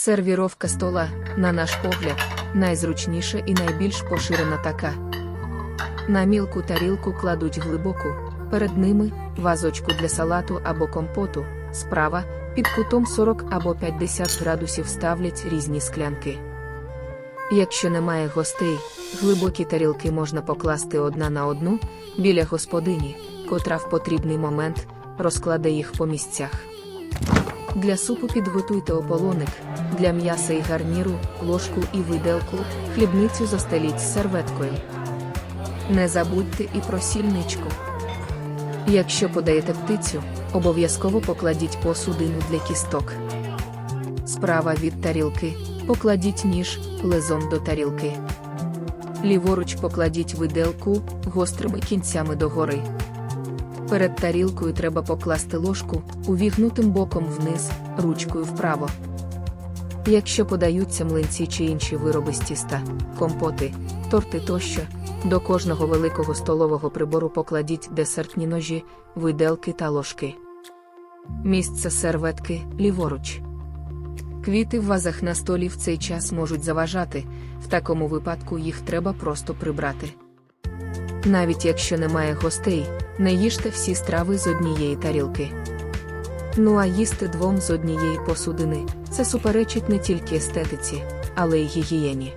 Сервіровка стола, на наш погляд, найзручніша і найбільш поширена така. На мілку тарілку кладуть глибоку, перед ними вазочку для салату або компоту, справа, під кутом 40 або 50 градусів ставлять різні склянки. Якщо немає гостей, глибокі тарілки можна покласти одна на одну біля господині, котра в потрібний момент розкладе їх по місцях. Для супу підготуйте ополоник, для м'яса і гарніру, ложку і виделку, хлібницю застеліть з серветкою. Не забудьте і про сільничку. Якщо подаєте птицю, обов'язково покладіть посудину для кісток. Справа від тарілки покладіть ніж лезом до тарілки. Ліворуч покладіть виделку гострими кінцями догори. Перед тарілкою треба покласти ложку увігнутим боком вниз, ручкою вправо. Якщо подаються млинці чи інші вироби з тіста, компоти, торти тощо, до кожного великого столового прибору покладіть десертні ножі, виделки та ложки. Місце серветки ліворуч. Квіти в вазах на столі в цей час можуть заважати, в такому випадку їх треба просто прибрати. Навіть якщо немає гостей, не їжте всі страви з однієї тарілки. Ну а їсти двом з однієї посудини це суперечить не тільки естетиці, але й гігієні.